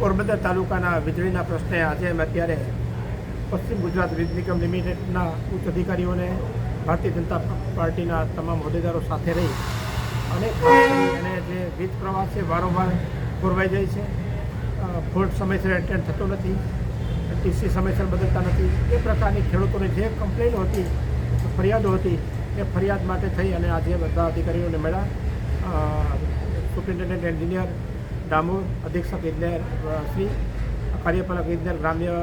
પોરબંદર તાલુકાના વીજળીના પ્રશ્ને આજે અમે અત્યારે પશ્ચિમ ગુજરાત વીજ નિગમ લિમિટેડના ઉચ્ચ અધિકારીઓને ભારતીય જનતા પાર્ટીના તમામ હોદ્દેદારો સાથે રહી અને એને જે વીજ પ્રવાહ છે વારંવાર ખોરવાઈ જાય છે. ફોલ્ટ સમયસર એટેન્ડ થતો નથી, ટીસી સમયસર બદલતા નથી. એ પ્રકારની ખેડૂતોની જે કમ્પ્લેન હતી, ફરિયાદો હતી, એ ફરિયાદ માટે થઈ અને આજે બધા અધિકારીઓને મળ્યા. સુપ્રિન્ટેન્ડન્ટ એન્જિનિયર ડામોર અધિક્ષક ઇજનેર શ્રી કાર્યપાલક ઇજનેર ગ્રામ્ય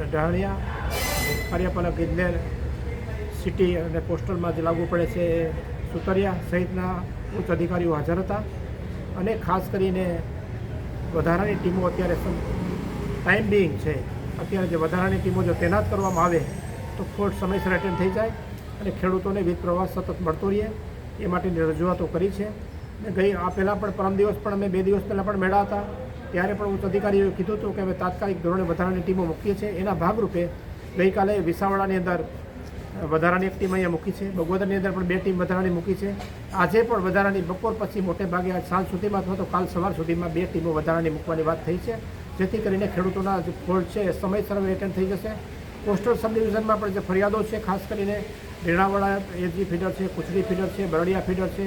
ડહાણિયા કાર્યપાલક ઇજનેર સિટી અને પોસ્ટલમાં જે લાગુ પડે છે સુતરિયા સહિતના ઉચ્ચ અધિકારીઓ હાજર હતા અને ખાસ કરીને વધારાની ટીમો અત્યારે ટાઈમ બિંગ છે, અત્યારે જે વધારાની ટીમો જો તૈનાત કરવામાં આવે તો ફોર્ટ સમયસર એટેન્ડ થઈ જાય અને ખેડૂતોને વીજ પ્રવાહ સતત મળતો રહે એ માટેની રજૂઆતો કરી છે. ગઈ, આ પહેલાં પણ પરમ દિવસ પણ અમે બે દિવસ પહેલાં પણ મેળા હતા. ત્યારે પણ ઉચ્ચ અધિકારીઓએ કીધું હતું કે અમે તાત્કાલિક ધોરણે વધારાની ટીમો મૂકીએ છીએ. એના ભાગરૂપે ગઈકાલે વિસાવડાની અંદર વધારાની એક ટીમ અહીંયા મૂકી છે. બગોદરની અંદર પણ બે ટીમ વધારાની મૂકી છે. આજે પણ વધારાની બપોર પછી મોટે ભાગે આજ સાંજ સુધીમાં અથવા તો કાલ સવાર સુધીમાં બે ટીમો વધારાની મૂકવાની વાત થઈ છે. જેથી કરીને ખેડૂતોના જે ફોલ્ટ છે એ સમયસર એટેન્ડ થઈ જશે. કોસ્ટલ સબ ડિવિઝનમાં પણ જે ફરિયાદો છે, ખાસ કરીને રેણાવાડા એજી ફીડર છે, કુચડી ફીડર છે, બરડિયા ફીડર છે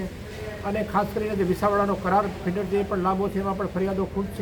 અને ખાસ કરીને જે વિસાવડાનો કરાર ફીડર જે પણ લાંબો છે, એમાં પણ ફરિયાદો ખૂબ છે.